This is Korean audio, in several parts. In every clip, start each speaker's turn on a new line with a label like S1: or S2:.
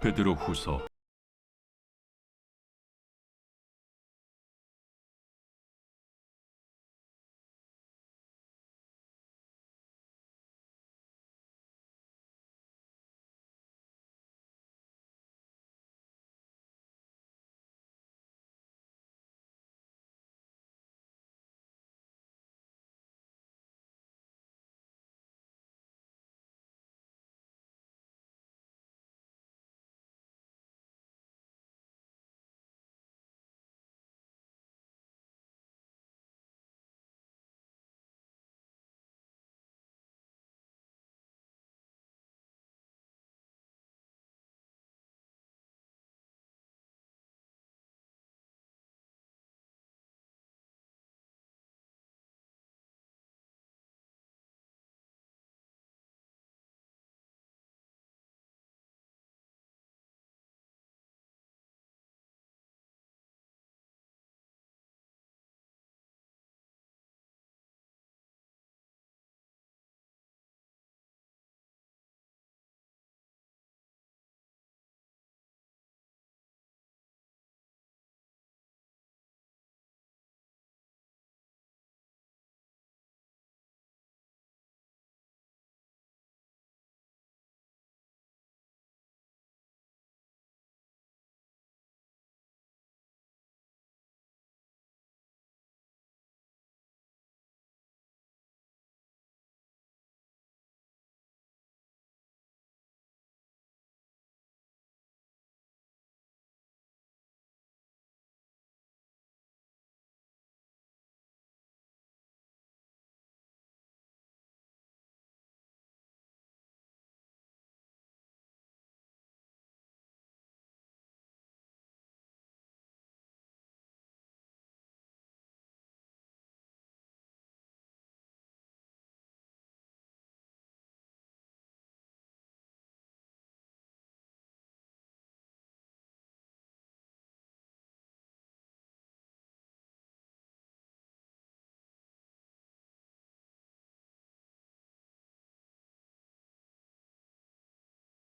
S1: 베드로 후서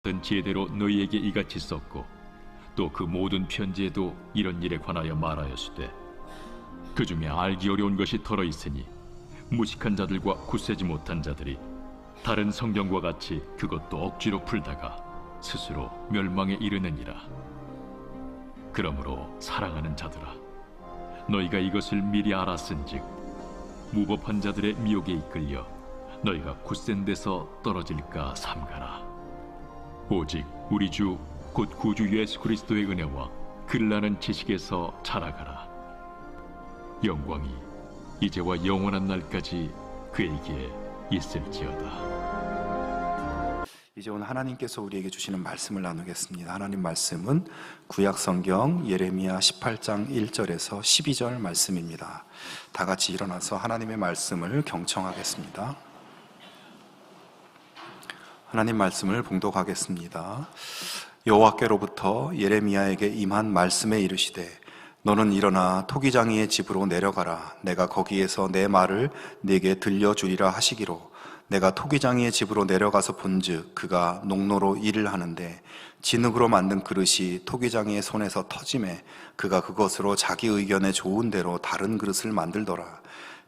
S1: 든 지혜대로 너희에게 이같이 썼고 또 그 모든 편지에도 이런 일에 관하여 말하였으되 그 중에 알기 어려운 것이 덜어 있으니 무식한 자들과 굳세지 못한 자들이 다른 성경과 같이 그것도 억지로 풀다가 스스로 멸망에 이르느니라. 그러므로 사랑하는 자들아 너희가 이것을 미리 알았은즉 무법한 자들의 미혹에 이끌려 너희가 굳센 데서 떨어질까 삼가라 오직 우리 주 곧 구주 예수 그리스도의 은혜와 글나는 지식에서 자라가라. 영광이 이제와 영원한 날까지 그에게 있을지어다.
S2: 이제 오늘 하나님께서 우리에게 주시는 말씀을 나누겠습니다. 하나님 말씀은 구약 성경 예레미야 18장 1절에서 12절 말씀입니다. 다 같이 일어나서 하나님의 말씀을 경청하겠습니다. 하나님 말씀을 봉독하겠습니다. 여호와께로부터 예레미야에게 임한 말씀에 이르시되 너는 일어나 토기장이의 집으로 내려가라. 내가 거기에서 내 말을 네게 들려주리라 하시기로. 내가 토기장이의 집으로 내려가서 본즉 그가 농로로 일을 하는데 진흙으로 만든 그릇이 토기장이의 손에서 터짐에 그가 그것으로 자기 의견에 좋은 대로 다른 그릇을 만들더라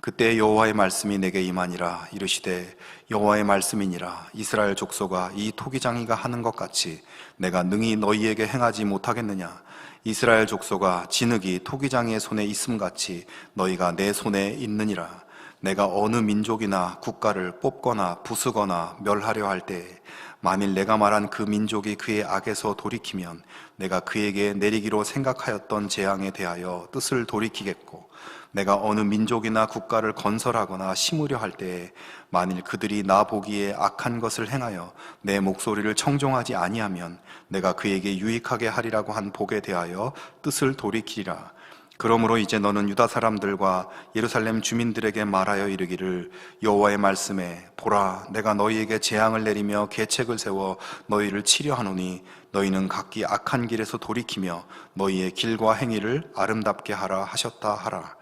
S2: 그때 여호와의 말씀이 내게 임하니라 이르시되 여호와의 말씀이니라. 이스라엘 족속아 이 토기장이가 하는 것 같이 내가 능히 너희에게 행하지 못하겠느냐? 이스라엘 족속아 진흙이 토기장이의 손에 있음 같이 너희가 내 손에 있느니라. 내가 어느 민족이나 국가를 뽑거나 부수거나 멸하려 할때 만일 내가 말한 그 민족이 그의 악에서 돌이키면 내가 그에게 내리기로 생각하였던 재앙에 대하여 뜻을 돌이키겠고 내가 어느 민족이나 국가를 건설하거나 심으려 할 때에 만일 그들이 나 보기에 악한 것을 행하여 내 목소리를 청종하지 아니하면 내가 그에게 유익하게 하리라고 한 복에 대하여 뜻을 돌이키리라. 그러므로 이제 너는 유다 사람들과 예루살렘 주민들에게 말하여 이르기를 여호와의 말씀에 보라 내가 너희에게 재앙을 내리며 계책을 세워 너희를 치려 하노니 너희는 각기 악한 길에서 돌이키며 너희의 길과 행위를 아름답게 하라 하셨다 하라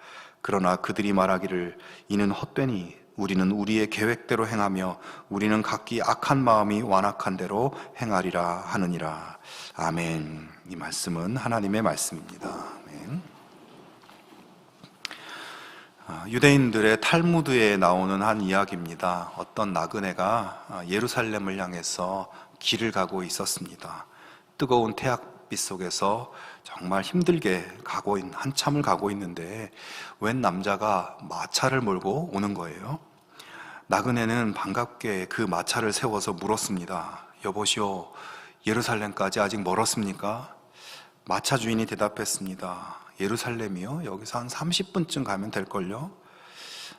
S2: 그러나 그들이 말하기를 이는 헛되니 우리는 우리의 계획대로 행하며 우리는 각기 악한 마음이 완악한 대로 행하리라 하느니라. 아멘. 이 말씀은 하나님의 말씀입니다. 아멘. 아, 유대인들의 탈무드에 나오는 한 이야기입니다. 어떤 나그네가 아, 예루살렘을 향해서 길을 가고 있었습니다. 뜨거운 태양빛 속에서 정말 힘들게 가고 있, 한참을 가고 있는데 웬 남자가 마차를 몰고 오는 거예요. 나그네는 반갑게 그 마차를 세워서 물었습니다. 여보시오, 예루살렘까지 아직 멀었습니까? 마차 주인이 대답했습니다. 예루살렘이요? 여기서 한 30분쯤 가면 될걸요?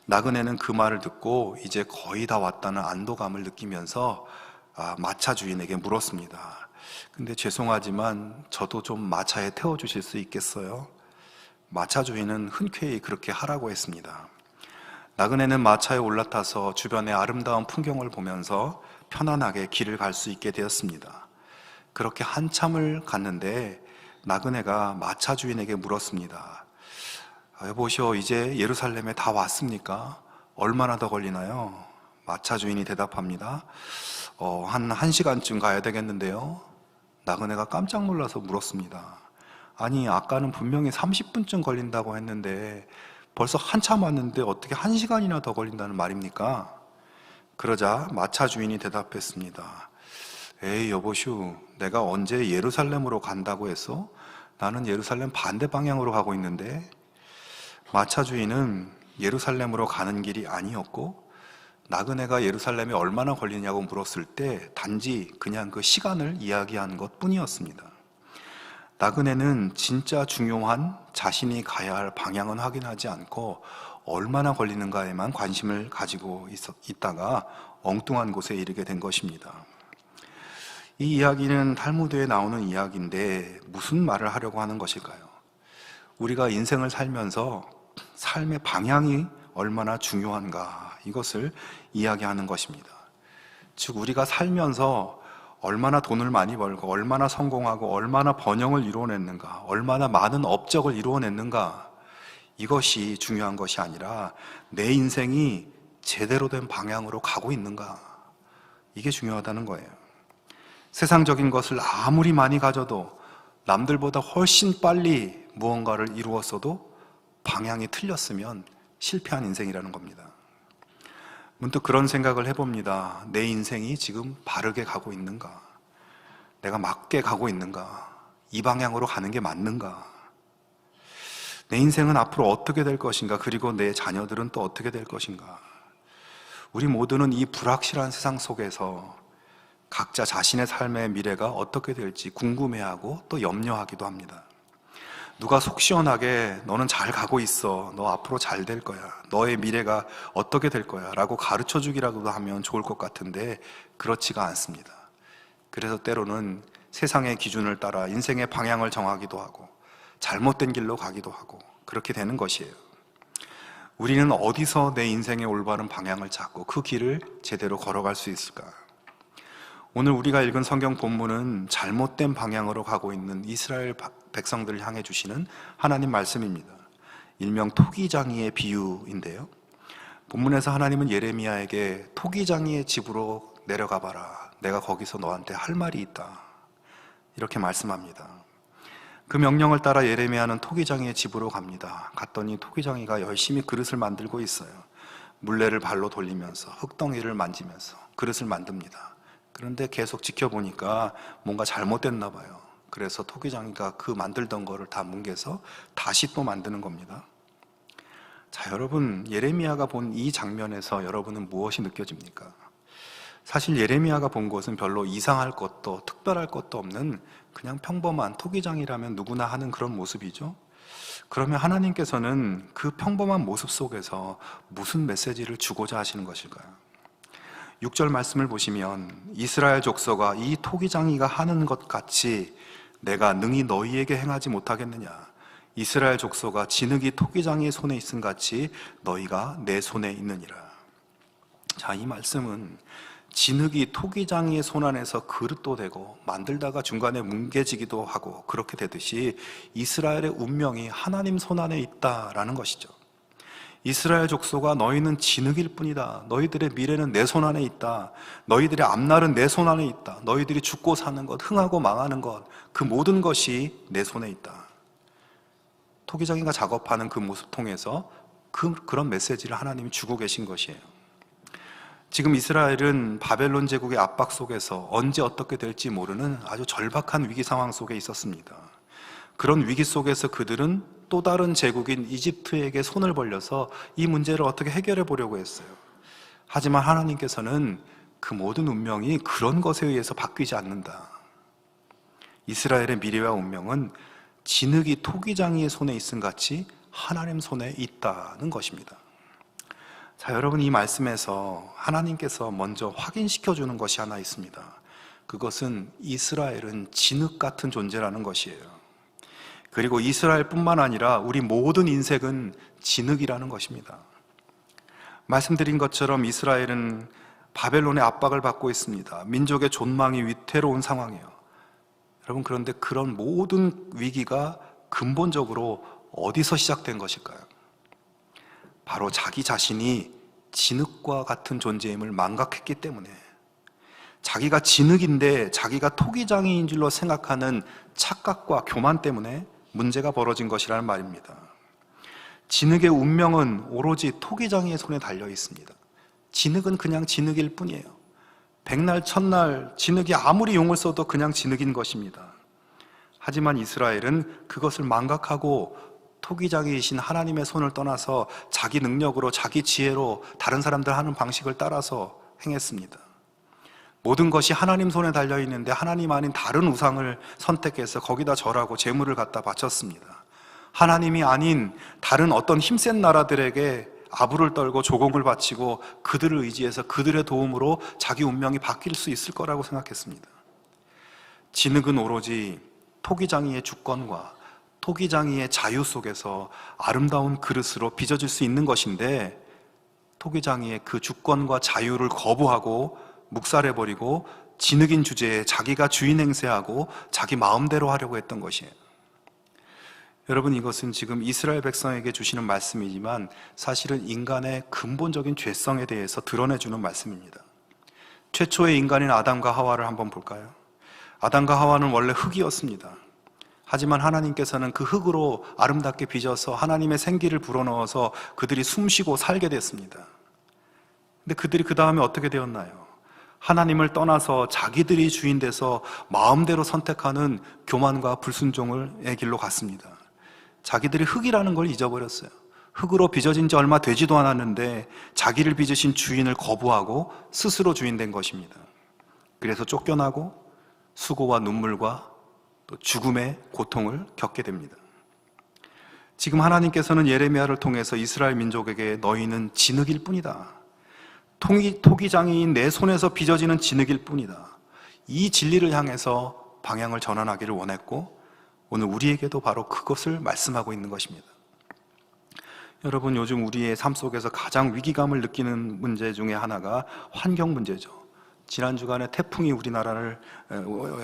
S2: 나그네는 그 말을 듣고 이제 거의 다 왔다는 안도감을 느끼면서 아, 마차 주인에게 물었습니다. 근데 죄송하지만 저도 좀 마차에 태워 주실 수 있겠어요? 마차 주인은 흔쾌히 그렇게 하라고 했습니다. 나그네는 마차에 올라타서 주변의 아름다운 풍경을 보면서 편안하게 길을 갈 수 있게 되었습니다. 그렇게 한참을 갔는데 나그네가 마차 주인에게 물었습니다. 아, 여보시오, 이제 예루살렘에 다 왔습니까? 얼마나 더 걸리나요? 마차 주인이 대답합니다. 어, 한 1시간쯤 가야 되겠는데요. 나그네가 깜짝 놀라서 물었습니다. 아니, 아까는 분명히 30분쯤 걸린다고 했는데 벌써 한참 왔는데 어떻게 1시간이나 더 걸린다는 말입니까? 그러자 마차 주인이 대답했습니다. 에이, 여보슈, 내가 언제 예루살렘으로 간다고 했어? 나는 예루살렘 반대 방향으로 가고 있는데 마차 주인은 예루살렘으로 가는 길이 아니었고 나그네가 예루살렘에 얼마나 걸리냐고 물었을 때 단지 그냥 그 시간을 이야기한 것 뿐이었습니다. 나그네는 진짜 중요한 자신이 가야 할 방향은 확인하지 않고 얼마나 걸리는가에만 관심을 가지고 있다가 엉뚱한 곳에 이르게 된 것입니다. 이 이야기는 탈무드에 나오는 이야기인데 무슨 말을 하려고 하는 것일까요? 우리가 인생을 살면서 삶의 방향이 얼마나 중요한가 이것을 이야기하는 것입니다. 즉 우리가 살면서 얼마나 돈을 많이 벌고 얼마나 성공하고 얼마나 번영을 이루어냈는가 얼마나 많은 업적을 이루어냈는가 이것이 중요한 것이 아니라 내 인생이 제대로 된 방향으로 가고 있는가 이게 중요하다는 거예요. 세상적인 것을 아무리 많이 가져도 남들보다 훨씬 빨리 무언가를 이루었어도 방향이 틀렸으면 실패한 인생이라는 겁니다. 문득 그런 생각을 해봅니다. 내 인생이 지금 바르게 가고 있는가? 내가 맞게 가고 있는가? 이 방향으로 가는 게 맞는가? 내 인생은 앞으로 어떻게 될 것인가? 그리고 내 자녀들은 또 어떻게 될 것인가? 우리 모두는 이 불확실한 세상 속에서 각자 자신의 삶의 미래가 어떻게 될지 궁금해하고 또 염려하기도 합니다. 누가 속 시원하게 너는 잘 가고 있어. 너 앞으로 잘 될 거야. 너의 미래가 어떻게 될 거야. 라고 가르쳐 주기라도 하면 좋을 것 같은데 그렇지가 않습니다. 그래서 때로는 세상의 기준을 따라 인생의 방향을 정하기도 하고 잘못된 길로 가기도 하고 그렇게 되는 것이에요. 우리는 어디서 내 인생의 올바른 방향을 찾고 그 길을 제대로 걸어갈 수 있을까? 오늘 우리가 읽은 성경 본문은 잘못된 방향으로 가고 있는 이스라엘 백성들을 향해 주시는 하나님 말씀입니다. 일명 토기장이의 비유인데요. 본문에서 하나님은 예레미야에게 토기장이의 집으로 내려가 봐라. 내가 거기서 너한테 할 말이 있다. 이렇게 말씀합니다. 그 명령을 따라 예레미야는 토기장이의 집으로 갑니다. 갔더니 토기장이가 열심히 그릇을 만들고 있어요. 물레를 발로 돌리면서 흙덩이를 만지면서 그릇을 만듭니다. 그런데 계속 지켜보니까 뭔가 잘못됐나 봐요. 그래서 토기장이가 그 만들던 거를 다 뭉개서 다시 또 만드는 겁니다. 자, 여러분, 예레미야가 본 이 장면에서 여러분은 무엇이 느껴집니까? 사실 예레미야가 본 것은 별로 이상할 것도 특별할 것도 없는 그냥 평범한 토기장이라면 누구나 하는 그런 모습이죠. 그러면 하나님께서는 그 평범한 모습 속에서 무슨 메시지를 주고자 하시는 것일까요? 6절 말씀을 보시면 이스라엘 족속아 이 토기장이가 하는 것 같이 내가 능히 너희에게 행하지 못하겠느냐? 이스라엘 족속아 진흙이 토기장이의 손에 있음 같이 너희가 내 손에 있느니라. 자 이 말씀은 진흙이 토기장이의 손 안에서 그릇도 되고 만들다가 중간에 뭉개지기도 하고 그렇게 되듯이 이스라엘의 운명이 하나님 손 안에 있다라는 것이죠 이스라엘 족속아 너희는 진흙일 뿐이다. 너희들의 미래는 내 손 안에 있다. 너희들의 앞날은 내 손 안에 있다. 너희들이 죽고 사는 것, 흥하고 망하는 것, 그 모든 것이 내 손에 있다. 토기장이가 작업하는 그 모습 통해서 그, 그런 메시지를 하나님이 주고 계신 것이에요. 지금 이스라엘은 바벨론 제국의 압박 속에서 언제 어떻게 될지 모르는 아주 절박한 위기 상황 속에 있었습니다. 그런 위기 속에서 그들은 또 다른 제국인 이집트에게 손을 벌려서 이 문제를 어떻게 해결해 보려고 했어요. 하지만 하나님께서는 그 모든 운명이 그런 것에 의해서 바뀌지 않는다. 이스라엘의 미래와 운명은 진흙이 토기장이의 손에 있음 같이 하나님 손에 있다는 것입니다. 자, 여러분 이 말씀에서 하나님께서 먼저 확인시켜 주는 것이 하나 있습니다. 그것은 이스라엘은 진흙 같은 존재라는 것이에요. 그리고 이스라엘뿐만 아니라 우리 모든 인생은 진흙이라는 것입니다. 말씀드린 것처럼 이스라엘은 바벨론의 압박을 받고 있습니다. 민족의 존망이 위태로운 상황이에요. 여러분 그런데 그런 모든 위기가 근본적으로 어디서 시작된 것일까요? 바로 자기 자신이 진흙과 같은 존재임을 망각했기 때문에 자기가 진흙인데 자기가 토기장이인 줄로 생각하는 착각과 교만 때문에 문제가 벌어진 것이라는 말입니다. 진흙의 운명은 오로지 토기장이의 손에 달려 있습니다. 진흙은 그냥 진흙일 뿐이에요. 백날 첫날 진흙이 아무리 용을 써도 그냥 진흙인 것입니다. 하지만 이스라엘은 그것을 망각하고 토기장이신 하나님의 손을 떠나서 자기 능력으로 자기 지혜로 다른 사람들 하는 방식을 따라서 행했습니다. 모든 것이 하나님 손에 달려 있는데 하나님 아닌 다른 우상을 선택해서 거기다 절하고 재물을 갖다 바쳤습니다. 하나님이 아닌 다른 어떤 힘센 나라들에게 아부를 떨고 조공을 바치고 그들을 의지해서 그들의 도움으로 자기 운명이 바뀔 수 있을 거라고 생각했습니다. 진흙은 오로지 토기장이의 주권과 토기장이의 자유 속에서 아름다운 그릇으로 빚어질 수 있는 것인데 토기장이의 그 주권과 자유를 거부하고 묵살해버리고 진흙인 주제에 자기가 주인 행세하고 자기 마음대로 하려고 했던 것이에요. 여러분 이것은 지금 이스라엘 백성에게 주시는 말씀이지만 사실은 인간의 근본적인 죄성에 대해서 드러내주는 말씀입니다. 최초의 인간인 아담과 하와를 한번 볼까요? 아담과 하와는 원래 흙이었습니다. 하지만 하나님께서는 그 흙으로 아름답게 빚어서 하나님의 생기를 불어넣어서 그들이 숨쉬고 살게 됐습니다. 근데 그들이 그 다음에 어떻게 되었나요? 하나님을 떠나서 자기들이 주인 돼서 마음대로 선택하는 교만과 불순종의 길로 갔습니다. 자기들이 흙이라는 걸 잊어버렸어요. 흙으로 빚어진 지 얼마 되지도 않았는데 자기를 빚으신 주인을 거부하고 스스로 주인 된 것입니다. 그래서 쫓겨나고 수고와 눈물과 또 죽음의 고통을 겪게 됩니다. 지금 하나님께서는 예레미야를 통해서 이스라엘 민족에게 너희는 진흙일 뿐이다. 토기, 토기장이인 내 손에서 빚어지는 진흙일 뿐이다. 이 진리를 향해서 방향을 전환하기를 원했고 오늘 우리에게도 바로 그것을 말씀하고 있는 것입니다. 여러분 요즘 우리의 삶 속에서 가장 위기감을 느끼는 문제 중에 하나가 환경 문제죠. 지난 주간에 태풍이 우리나라를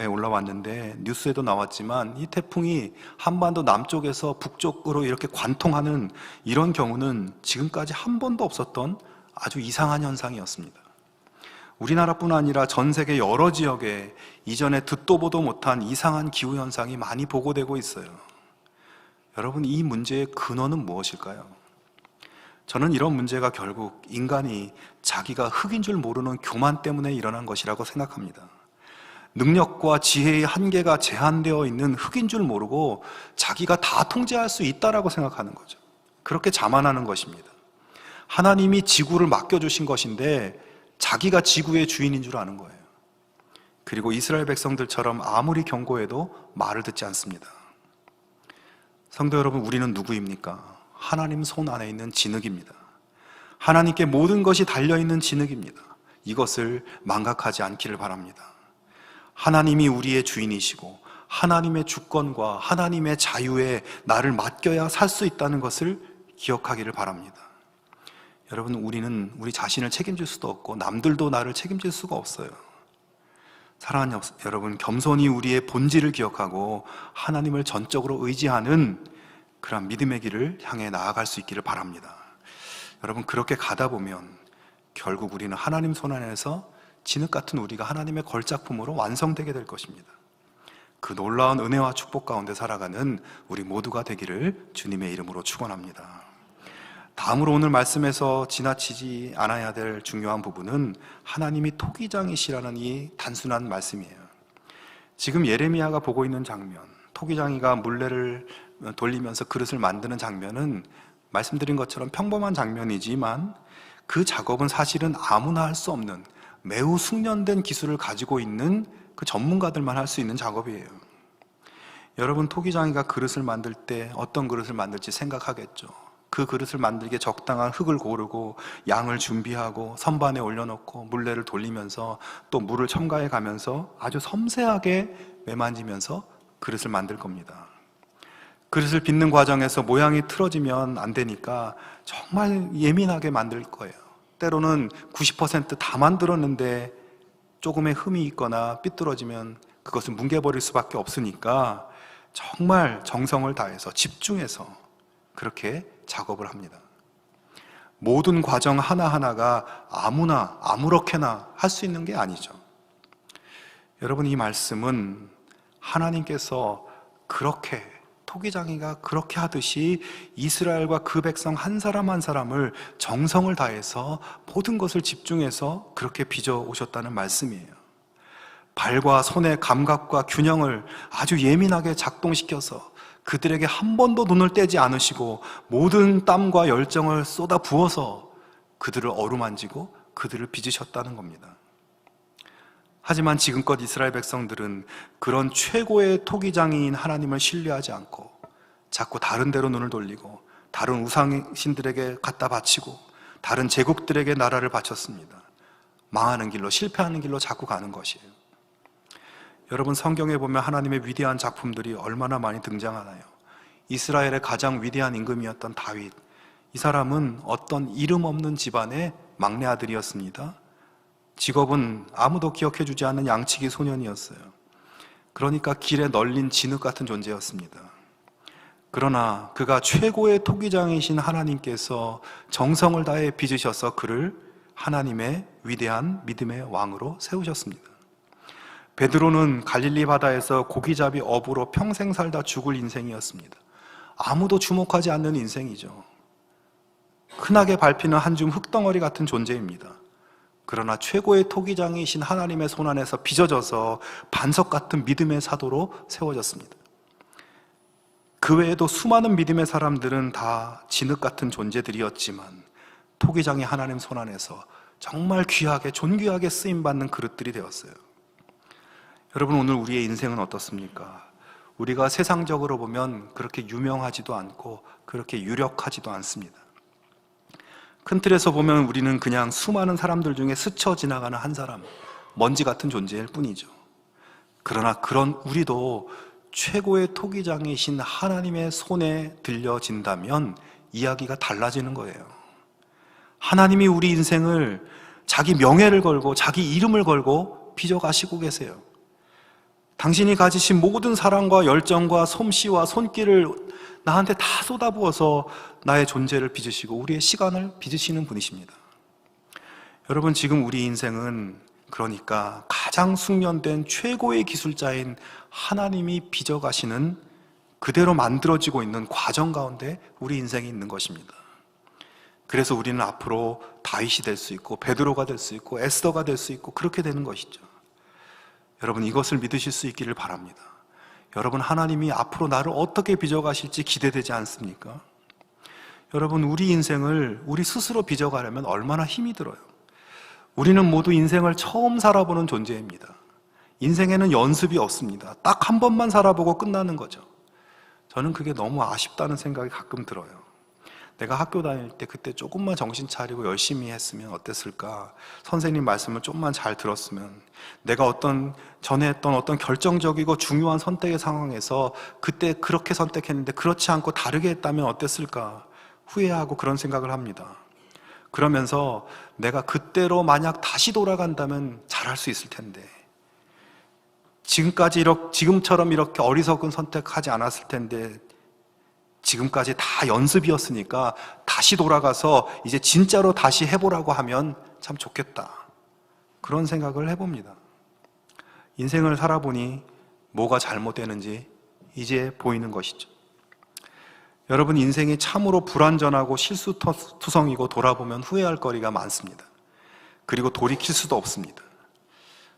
S2: 올라왔는데 뉴스에도 나왔지만 이 태풍이 한반도 남쪽에서 북쪽으로 이렇게 관통하는 이런 경우는 지금까지 한 번도 없었던 아주 이상한 현상이었습니다. 우리나라뿐 아니라 전 세계 여러 지역에 이전에 듣도 보도 못한 이상한 기후 현상이 많이 보고되고 있어요. 여러분, 이 문제의 근원은 무엇일까요? 저는 이런 문제가 결국 인간이 자기가 흙인 줄 모르는 교만 때문에 일어난 것이라고 생각합니다. 능력과 지혜의 한계가 제한되어 있는 흙인 줄 모르고 자기가 다 통제할 수 있다라고 생각하는 거죠. 그렇게 자만하는 것입니다. 하나님이 지구를 맡겨주신 것인데 자기가 지구의 주인인 줄 아는 거예요. 그리고 이스라엘 백성들처럼 아무리 경고해도 말을 듣지 않습니다. 성도 여러분, 우리는 누구입니까? 하나님 손 안에 있는 진흙입니다. 하나님께 모든 것이 달려있는 진흙입니다. 이것을 망각하지 않기를 바랍니다. 하나님이 우리의 주인이시고 하나님의 주권과 하나님의 자유에 나를 맡겨야 살 수 있다는 것을 기억하기를 바랍니다. 여러분, 우리는 우리 자신을 책임질 수도 없고 남들도 나를 책임질 수가 없어요. 사랑하는 여러분, 겸손히 우리의 본질을 기억하고 하나님을 전적으로 의지하는 그런 믿음의 길을 향해 나아갈 수 있기를 바랍니다. 여러분 그렇게 가다 보면 결국 우리는 하나님 손 안에서 진흙 같은 우리가 하나님의 걸작품으로 완성되게 될 것입니다. 그 놀라운 은혜와 축복 가운데 살아가는 우리 모두가 되기를 주님의 이름으로 축원합니다. 다음으로 오늘 말씀에서 지나치지 않아야 될 중요한 부분은 하나님이 토기장이시라는 이 단순한 말씀이에요. 지금 예레미야가 보고 있는 장면, 토기장이가 물레를 돌리면서 그릇을 만드는 장면은 말씀드린 것처럼 평범한 장면이지만 그 작업은 사실은 아무나 할 수 없는 매우 숙련된 기술을 가지고 있는 그 전문가들만 할 수 있는 작업이에요. 여러분 토기장이가 그릇을 만들 때 어떤 그릇을 만들지 생각하겠죠. 그 그릇을 만들기에 적당한 흙을 고르고 양을 준비하고 선반에 올려놓고 물레를 돌리면서 또 물을 첨가해 가면서 아주 섬세하게 매만지면서 그릇을 만들 겁니다. 그릇을 빚는 과정에서 모양이 틀어지면 안 되니까 정말 예민하게 만들 거예요. 때로는 90%다 만들었는데 조금의 흠이 있거나 삐뚤어지면 그것을 뭉개버릴 수밖에 없으니까 정말 정성을 다해서 집중해서 그렇게 작업을 합니다. 모든 과정 하나하나가 아무나 아무렇게나 할 수 있는 게 아니죠. 여러분 이 말씀은 하나님께서 그렇게 토기장이가 그렇게 하듯이 이스라엘과 그 백성 한 사람 한 사람을 정성을 다해서 모든 것을 집중해서 그렇게 빚어 오셨다는 말씀이에요. 발과 손의 감각과 균형을 아주 예민하게 작동시켜서 그들에게 한 번도 눈을 떼지 않으시고 모든 땀과 열정을 쏟아 부어서 그들을 어루만지고 그들을 빚으셨다는 겁니다. 하지만 지금껏 이스라엘 백성들은 그런 최고의 토기장인 하나님을 신뢰하지 않고 자꾸 다른 데로 눈을 돌리고 다른 우상신들에게 갖다 바치고 다른 제국들에게 나라를 바쳤습니다. 망하는 길로 실패하는 길로 자꾸 가는 것이에요. 여러분 성경에 보면 하나님의 위대한 작품들이 얼마나 많이 등장하나요? 이스라엘의 가장 위대한 임금이었던 다윗. 이 사람은 어떤 이름 없는 집안의 막내 아들이었습니다. 직업은 아무도 기억해 주지 않는 양치기 소년이었어요. 그러니까 길에 널린 진흙 같은 존재였습니다. 그러나 그가 최고의 토기장이신 하나님께서 정성을 다해 빚으셔서 그를 하나님의 위대한 믿음의 왕으로 세우셨습니다. 베드로는 갈릴리 바다에서 고기잡이 어부로 평생 살다 죽을 인생이었습니다. 아무도 주목하지 않는 인생이죠. 흔하게 밟히는 한 줌 흙덩어리 같은 존재입니다. 그러나 최고의 토기장이신 하나님의 손 안에서 빚어져서 반석 같은 믿음의 사도로 세워졌습니다. 그 외에도 수많은 믿음의 사람들은 다 진흙 같은 존재들이었지만 토기장이 하나님 손 안에서 정말 귀하게 존귀하게 쓰임 받는 그릇들이 되었어요. 여러분 오늘 우리의 인생은 어떻습니까? 우리가 세상적으로 보면 그렇게 유명하지도 않고 그렇게 유력하지도 않습니다. 큰 틀에서 보면 우리는 그냥 수많은 사람들 중에 스쳐 지나가는 한 사람, 먼지 같은 존재일 뿐이죠. 그러나 그런 우리도 최고의 토기장이신 하나님의 손에 들려진다면 이야기가 달라지는 거예요. 하나님이 우리 인생을 자기 명예를 걸고 자기 이름을 걸고 빚어가시고 계세요. 당신이 가지신 모든 사랑과 열정과 솜씨와 손길을 나한테 다 쏟아부어서 나의 존재를 빚으시고 우리의 시간을 빚으시는 분이십니다. 여러분, 지금 우리 인생은 그러니까 가장 숙련된 최고의 기술자인 하나님이 빚어가시는 그대로 만들어지고 있는 과정 가운데 우리 인생이 있는 것입니다. 그래서 우리는 앞으로 다윗이 될 수 있고 베드로가 될 수 있고 에스더가 될 수 있고 그렇게 되는 것이죠. 여러분 이것을 믿으실 수 있기를 바랍니다. 여러분 하나님이 앞으로 나를 어떻게 빚어가실지 기대되지 않습니까? 여러분 우리 인생을 우리 스스로 빚어가려면 얼마나 힘이 들어요. 우리는 모두 인생을 처음 살아보는 존재입니다. 인생에는 연습이 없습니다. 딱 한 번만 살아보고 끝나는 거죠. 저는 그게 너무 아쉽다는 생각이 가끔 들어요. 내가 학교 다닐 때 그때 조금만 정신 차리고 열심히 했으면 어땠을까? 선생님 말씀을 좀만 잘 들었으면 내가 어떤 전에 했던 어떤 결정적이고 중요한 선택의 상황에서 그때 그렇게 선택했는데 그렇지 않고 다르게 했다면 어땠을까? 후회하고 그런 생각을 합니다. 그러면서 내가 그때로 만약 다시 돌아간다면 잘할 수 있을 텐데 지금까지 이렇게 지금처럼 이렇게 어리석은 선택하지 않았을 텐데 지금까지 다 연습이었으니까 다시 돌아가서 이제 진짜로 다시 해보라고 하면 참 좋겠다. 그런 생각을 해봅니다. 인생을 살아보니 뭐가 잘못되는지 이제 보이는 것이죠. 여러분, 인생이 참으로 불완전하고 실수투성이고 돌아보면 후회할 거리가 많습니다. 그리고 돌이킬 수도 없습니다.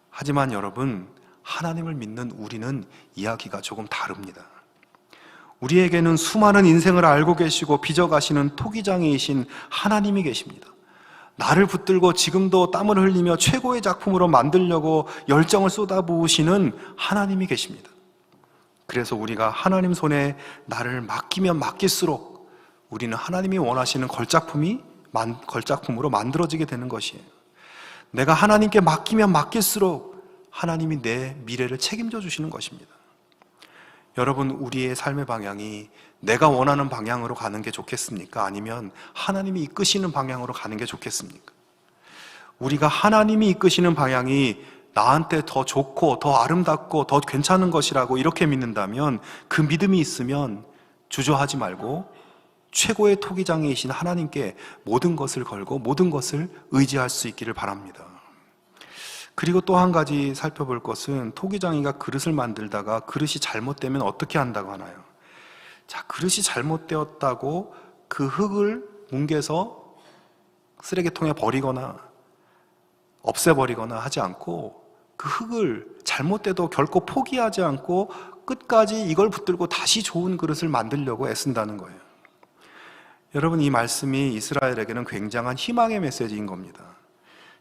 S2: 하지만 여러분, 하나님을 믿는 우리는 이야기가 조금 다릅니다. 우리에게는 수많은 인생을 알고 계시고 빚어가시는 토기장이신 하나님이 계십니다. 나를 붙들고 지금도 땀을 흘리며 최고의 작품으로 만들려고 열정을 쏟아부으시는 하나님이 계십니다. 그래서 우리가 하나님 손에 나를 맡기면 맡길수록 우리는 하나님이 원하시는 걸작품이 만- 걸작품으로 만들어지게 되는 것이에요. 내가 하나님께 맡기면 맡길수록 하나님이 내 미래를 책임져 주시는 것입니다. 여러분, 우리의 삶의 방향이 내가 원하는 방향으로 가는 게 좋겠습니까? 아니면 하나님이 이끄시는 방향으로 가는 게 좋겠습니까? 우리가 하나님이 이끄시는 방향이 나한테 더 좋고 더 아름답고 더 괜찮은 것이라고 이렇게 믿는다면 그 믿음이 있으면 주저하지 말고 최고의 토기장이신 하나님께 모든 것을 걸고 모든 것을 의지할 수 있기를 바랍니다. 그리고 또 한 가지 살펴볼 것은 토기장이가 그릇을 만들다가 그릇이 잘못되면 어떻게 한다고 하나요? 자, 그릇이 잘못되었다고 그 흙을 뭉개서 쓰레기통에 버리거나 없애버리거나 하지 않고 그 흙을 잘못돼도 결코 포기하지 않고 끝까지 이걸 붙들고 다시 좋은 그릇을 만들려고 애쓴다는 거예요. 여러분, 이 말씀이 이스라엘에게는 굉장한 희망의 메시지인 겁니다.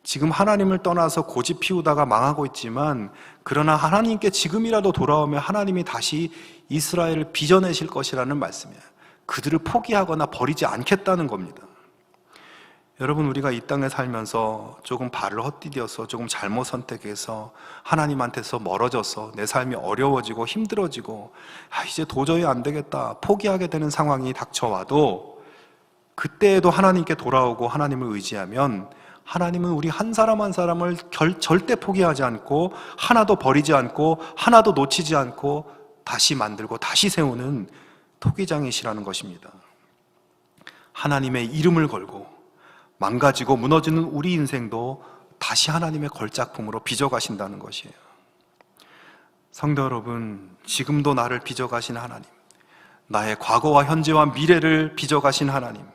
S2: 지금 하나님을 떠나서 고집 피우다가 망하고 있지만 그러나 하나님께 지금이라도 돌아오면 하나님이 다시 이스라엘을 빚어내실 것이라는 말씀이에요. 그들을 포기하거나 버리지 않겠다는 겁니다. 여러분 우리가 이 땅에 살면서 조금 발을 헛디뎌서 조금 잘못 선택해서 하나님한테서 멀어져서 내 삶이 어려워지고 힘들어지고 아, 이제 도저히 안 되겠다 포기하게 되는 상황이 닥쳐와도 그때에도 하나님께 돌아오고 하나님을 의지하면 하나님은 우리 한 사람 한 사람을 결, 절대 포기하지 않고 하나도 버리지 않고 하나도 놓치지 않고 다시 만들고 다시 세우는 토기장이시라는 것입니다. 하나님의 이름을 걸고 망가지고 무너지는 우리 인생도 다시 하나님의 걸작품으로 빚어가신다는 것이에요. 성도 여러분, 지금도 나를 빚어가신 하나님, 나의 과거와 현재와 미래를 빚어가신 하나님,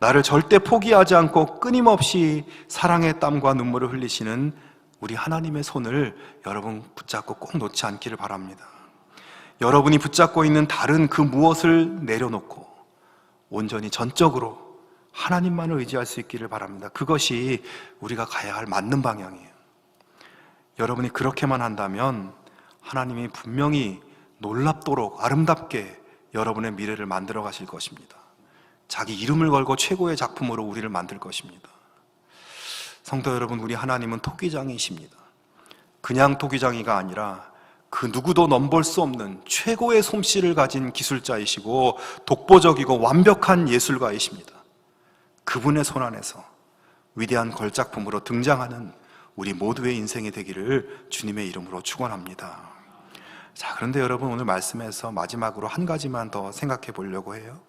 S2: 나를 절대 포기하지 않고 끊임없이 사랑의 땀과 눈물을 흘리시는 우리 하나님의 손을 여러분 붙잡고 꼭 놓지 않기를 바랍니다. 여러분이 붙잡고 있는 다른 그 무엇을 내려놓고 온전히 전적으로 하나님만을 의지할 수 있기를 바랍니다. 그것이 우리가 가야 할 맞는 방향이에요. 여러분이 그렇게만 한다면 하나님이 분명히 놀랍도록 아름답게 여러분의 미래를 만들어 가실 것입니다. 자기 이름을 걸고 최고의 작품으로 우리를 만들 것입니다. 성도 여러분, 우리 하나님은 토기장이십니다. 그냥 토기장이가 아니라 그 누구도 넘볼 수 없는 최고의 솜씨를 가진 기술자이시고 독보적이고 완벽한 예술가이십니다. 그분의 손 안에서 위대한 걸작품으로 등장하는 우리 모두의 인생이 되기를 주님의 이름으로 축원합니다. 자, 그런데 여러분 오늘 말씀에서 마지막으로 한 가지만 더 생각해 보려고 해요.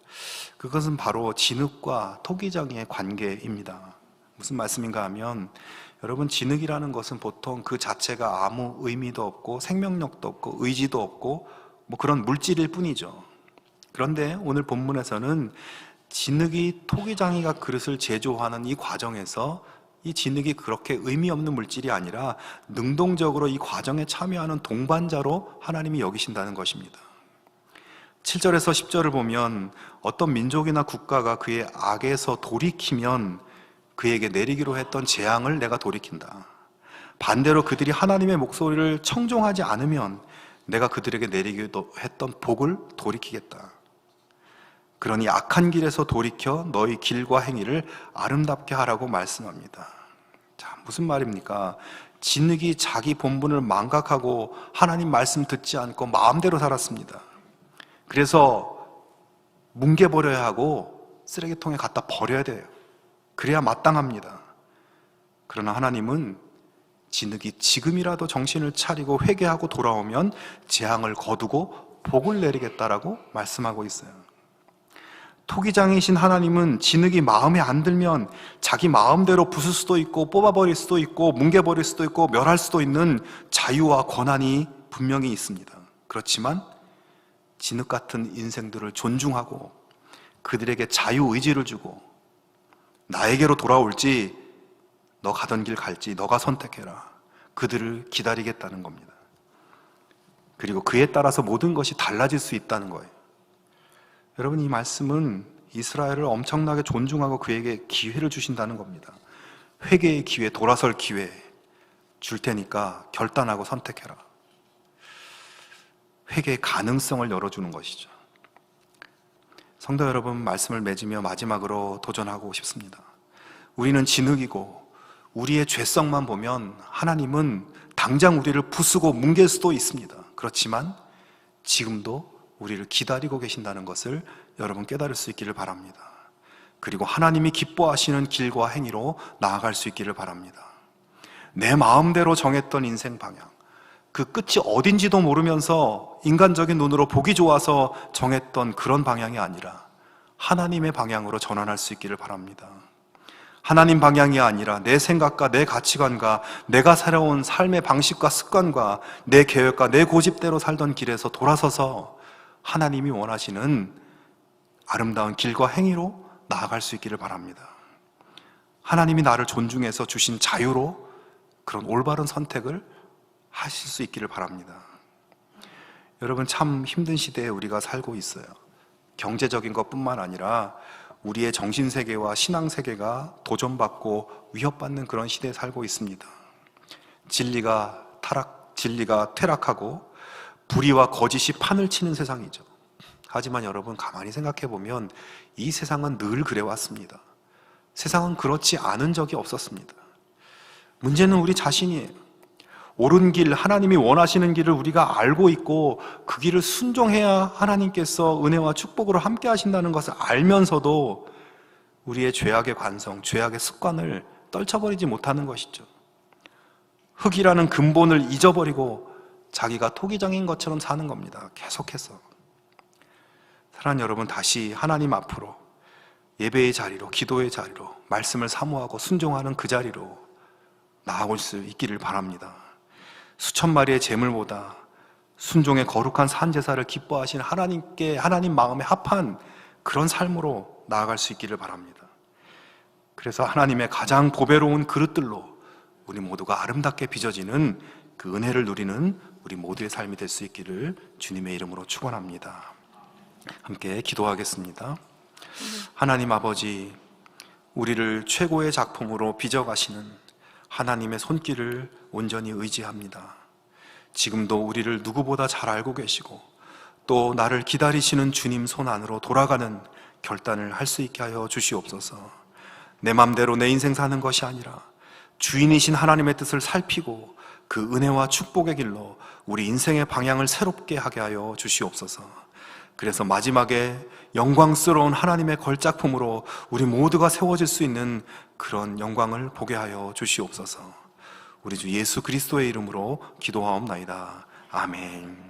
S2: 그것은 바로 진흙과 토기장의 관계입니다. 무슨 말씀인가 하면 여러분 진흙이라는 것은 보통 그 자체가 아무 의미도 없고 생명력도 없고 의지도 없고 뭐 그런 물질일 뿐이죠. 그런데 오늘 본문에서는 진흙이 토기장이가 그릇을 제조하는 이 과정에서 이 진흙이 그렇게 의미 없는 물질이 아니라 능동적으로 이 과정에 참여하는 동반자로 하나님이 여기신다는 것입니다. 7절에서 10절을 보면 어떤 민족이나 국가가 그의 악에서 돌이키면 그에게 내리기로 했던 재앙을 내가 돌이킨다. 반대로 그들이 하나님의 목소리를 청종하지 않으면 내가 그들에게 내리기도 했던 복을 돌이키겠다. 그러니 악한 길에서 돌이켜 너희 길과 행위를 아름답게 하라고 말씀합니다. 자, 무슨 말입니까? 진흙이 자기 본분을 망각하고 하나님 말씀 듣지 않고 마음대로 살았습니다. 그래서 뭉개버려야 하고 쓰레기통에 갖다 버려야 돼요. 그래야 마땅합니다. 그러나 하나님은 진흙이 지금이라도 정신을 차리고 회개하고 돌아오면 재앙을 거두고 복을 내리겠다라고 말씀하고 있어요. 토기장이신 하나님은 진흙이 마음에 안 들면 자기 마음대로 부술 수도 있고 뽑아버릴 수도 있고 뭉개버릴 수도 있고 멸할 수도 있는 자유와 권한이 분명히 있습니다. 그렇지만 진흙 같은 인생들을 존중하고 그들에게 자유 의지를 주고 나에게로 돌아올지 너 가던 길 갈지 너가 선택해라. 그들을 기다리겠다는 겁니다. 그리고 그에 따라서 모든 것이 달라질 수 있다는 거예요. 여러분 이 말씀은 이스라엘을 엄청나게 존중하고 그에게 기회를 주신다는 겁니다. 회개의 기회, 돌아설 기회 줄 테니까 결단하고 선택해라. 회개의 가능성을 열어주는 것이죠. 성도 여러분 말씀을 맺으며 마지막으로 도전하고 싶습니다. 우리는 진흙이고 우리의 죄성만 보면 하나님은 당장 우리를 부수고 뭉갤 수도 있습니다. 그렇지만 지금도 우리를 기다리고 계신다는 것을 여러분 깨달을 수 있기를 바랍니다. 그리고 하나님이 기뻐하시는 길과 행위로 나아갈 수 있기를 바랍니다. 내 마음대로 정했던 인생 방향, 그 끝이 어딘지도 모르면서 인간적인 눈으로 보기 좋아서 정했던 그런 방향이 아니라 하나님의 방향으로 전환할 수 있기를 바랍니다. 하나님 방향이 아니라 내 생각과 내 가치관과 내가 살아온 삶의 방식과 습관과 내 계획과 내 고집대로 살던 길에서 돌아서서 하나님이 원하시는 아름다운 길과 행위로 나아갈 수 있기를 바랍니다. 하나님이 나를 존중해서 주신 자유로 그런 올바른 선택을 하실 수 있기를 바랍니다. 여러분 참 힘든 시대에 우리가 살고 있어요. 경제적인 것뿐만 아니라 우리의 정신 세계와 신앙 세계가 도전받고 위협받는 그런 시대에 살고 있습니다. 진리가 타락, 진리가 퇴락하고 불의와 거짓이 판을 치는 세상이죠. 하지만 여러분 가만히 생각해 보면 이 세상은 늘 그래 왔습니다. 세상은 그렇지 않은 적이 없었습니다. 문제는 우리 자신이에요. 옳은 길, 하나님이 원하시는 길을 우리가 알고 있고 그 길을 순종해야 하나님께서 은혜와 축복으로 함께 하신다는 것을 알면서도 우리의 죄악의 관성, 죄악의 습관을 떨쳐버리지 못하는 것이죠. 흙이라는 근본을 잊어버리고 자기가 토기장인 것처럼 사는 겁니다. 계속해서. 사랑하는 여러분, 다시 하나님 앞으로 예배의 자리로, 기도의 자리로, 말씀을 사모하고 순종하는 그 자리로 나아올 수 있기를 바랍니다. 수천 마리의 재물보다 순종의 거룩한 산제사를 기뻐하신 하나님께 하나님 마음에 합한 그런 삶으로 나아갈 수 있기를 바랍니다. 그래서 하나님의 가장 보배로운 그릇들로 우리 모두가 아름답게 빚어지는 그 은혜를 누리는 우리 모두의 삶이 될 수 있기를 주님의 이름으로 축원합니다. 함께 기도하겠습니다. 하나님 아버지, 우리를 최고의 작품으로 빚어가시는 하나님의 손길을 온전히 의지합니다. 지금도 우리를 누구보다 잘 알고 계시고 또 나를 기다리시는 주님 손 안으로 돌아가는 결단을 할 수 있게 하여 주시옵소서. 내 맘대로 내 인생 사는 것이 아니라 주인이신 하나님의 뜻을 살피고 그 은혜와 축복의 길로 우리 인생의 방향을 새롭게 하게 하여 주시옵소서. 그래서 마지막에 영광스러운 하나님의 걸작품으로 우리 모두가 세워질 수 있는 그런 영광을 보게 하여 주시옵소서. 우리 주 예수 그리스도의 이름으로 기도하옵나이다. 아멘.